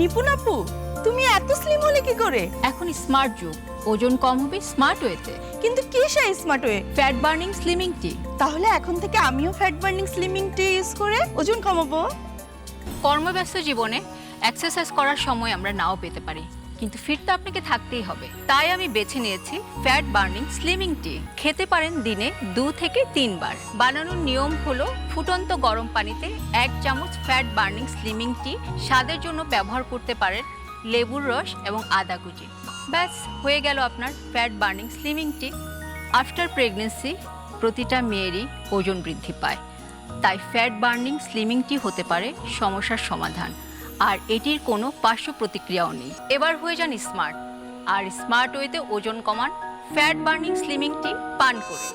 নিপুণ আপু তুমি এত স্লিম হলে কি করে? এখন স্মার্ট যুগ। ওজন কম হবে স্মার্ট ওয়েতে কিন্তু কি সেই smart way fat burning slimming tea তাহলে এখন থেকে আমিও fat burning slimming tea use করে ওজন কমাবো। কর্মব্যস্ত জীবনে এক্সারসাইজ করার সময় আমরা নাও পেতে পারি। কিন্তু ফিট তো আপনাকে থাকতেই হবে। তাই আমি বেছে নিয়েছি ফ্যাট বার্নিং স্লিমিং টি। খেতে পারেন দিনে দু থেকে তিনবার বানানোর নিয়ম হলো ফুটন্ত গরম পানিতে এক চামচ ফ্যাট বার্নিং স্লিমিং টি স্বাদের জন্য ব্যবহার করতে পারেন লেবুর রস এবং আদা কুচি। ব্যাস, হয়ে গেল আপনার fat burning slimming tea. After pregnancy প্রতিটা মেয়েরই ওজন বৃদ্ধি পায়। তাই ফ্যাট বার্নিং স্লিমিং টি হতে পারে সমস্যার সমাধান। আর এটির কোনো পার্শ্ব প্রতিক্রিয়াও নেই। এবার হয়ে যান স্মার্ট। আর স্মার্ট ওয়েতে ওজন কমান ফ্যাট বার্নিং স্লিমিং টি পান করে।